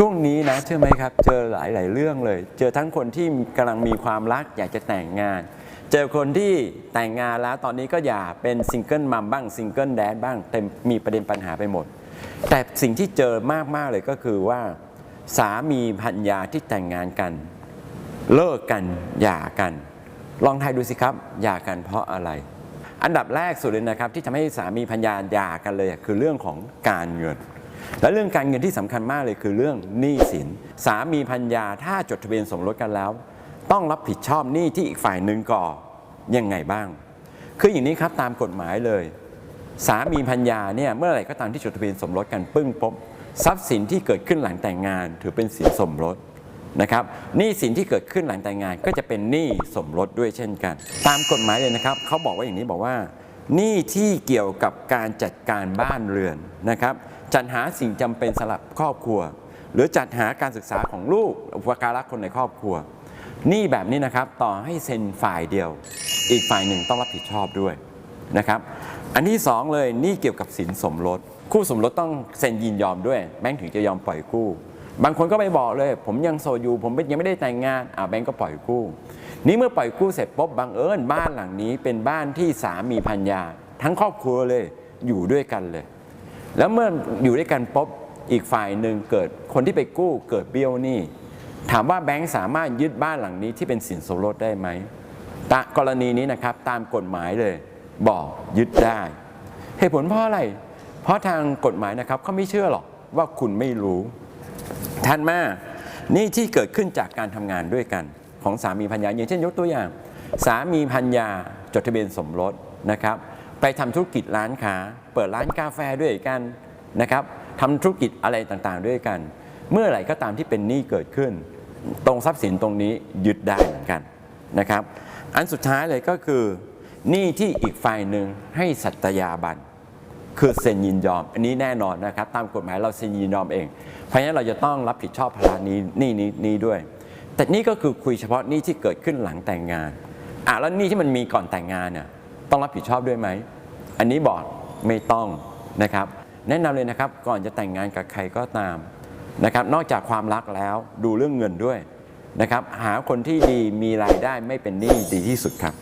ช่วงนี้นะเชื่อไหมครับ เจอหลาย ๆ เรื่องเลย เจอทั้งคนที่กำลังมีความรักอยากจะแต่งงาน เจอคนที่แต่งงานแล้วตอนนี้ก็อย่าเป็นซิงเกิลมัมบ้างซิงเกิลแดนบ้างเต็มมีประเด็นปัญหาไปหมด แต่สิ่งที่เจอมาก ๆ เลยก็คือว่า สามีพัญญาที่แต่งงานกัน เลิกกันหย่ากัน ลองทายดูสิครับหย่ากันเพราะอะไร อันดับแรกสุดเลยนะครับที่ทำให้สามีพัญญาหย่ากันเลยคือเรื่องของการเงิน และเรื่องการเงินที่สำคัญมากเลยคือเรื่องหนี้สิน สามีพัญญาถ้าจดทะเบียนสมรสกันแล้ว ต้องรับผิดชอบหนี้ที่อีกฝ่ายหนึ่งก่อยังไงบ้าง คืออย่างนี้ครับตามกฎหมายเลย สามีพัญญาเนี่ยเมื่อไหร่ก็ตามที่จดทะเบียนสมรสกันปึ้งปุ๊บทรัพย์สินที่เกิดขึ้นหลังแต่งงาน ถือเป็นสินสมรสนะครับหนี้สินที่เกิดขึ้นหลังแต่งงานก็จะเป็นหนี้สมรสด้วยเช่นกัน ตามกฎหมายเลยนะครับเขาบอกว่าอย่างนี้บอกว่า หนี้ที่เกี่ยวกับการจัดการบ้านเรือนนะครับ จัดหาสิ่งจำเป็นสำหรับครอบครัว หรือจัดหาการศึกษาของลูกอุปการะคนในครอบครัวหนี้แบบนี้นะครับต่อให้เซ็นฝ่ายเดียว อีกฝ่ายหนึ่งต้องรับผิดชอบด้วยนะครับอันที่สองเลยหนี่เกี่ยวกับสินสมรสคู่สมรสต้องเซ็นยินยอมด้วยแบงค์ถึงจะยอมปล่อยกู้ บางคนก็ไปบอกเลย ผมยังโสดอยู่ ผมยังไม่ได้แต่งงานอ่าแบงค์ก็ปล่อยกู้ นี่เมื่อปล่อยกู้เสร็จปุ๊บบังเอิญบ้านหลังนี้เป็นบ้านที่สามีพัญญา ทั้งครอบครัวเลยอยู่ด้วยกันเลย แล้วเมื่ออยู่ด้วยกันปุ๊บอีกฝ่ายหนึ่งเกิดคนที่ไปกู้เกิดเบี้ยวหนี้ถามว่าแบงค์สามารถยึดบ้านหลังนี้ที่เป็นสินสมรสได้ไหมตกรณีนี้นะครับตามกฎหมายเลย บอกยึดได้ เหตุผลเพราะอะไร เพราะทางกฎหมายนะครับเขาไม่เชื่อหรอกว่าคุณไม่รู้ ท่านมานี่ที่เกิดขึ้นจากการทำงานด้วยกัน ของสามีพัญญาอย่างเช่นยกตัวอย่าง สามีพัญญาจดทะเบียนสมรสนะครับ ไปทำธุรกิจร้านค้า เปิดร้านกาแฟด้วยกันนะครับทำธุรกิจอะไรต่างๆด้วยกัน เมื่อไหร่ก็ตามที่เป็นหนี้เกิดขึ้น ตรงทรัพย์สินตรงนี้ยึดได้เหมือนกันนะครับ อันสุดท้ายเลยก็คือหนี้ที่อีกฝ่ายหนึ่งให้สัตยาบัน คือเซ็นยินยอม อันนี้แน่นอนนะครับ ตามกฎหมายเราเซ็นยินยอมเอง เพราะฉะนั้นเราจะต้องรับผิดชอบภาระนี้นี่นี้นี้ด้วย แต่นี่ก็คือคุยเฉพาะหนี้ที่เกิดขึ้นหลังแต่งงานอะแล้วหนี้ที่มันมีก่อนแต่งงานเนี่ยต้องรับผิดชอบด้วยไหม อันนี้บอกไม่ต้องนะครับ แนะนำเลยนะครับก่อนจะแต่งงานกับใครก็ตามนะครับ นอกจากความรักแล้วดูเรื่องเงินด้วยนะครับ หาคนที่ดีมีรายได้ไม่เป็นหนี้ดีที่สุดครับ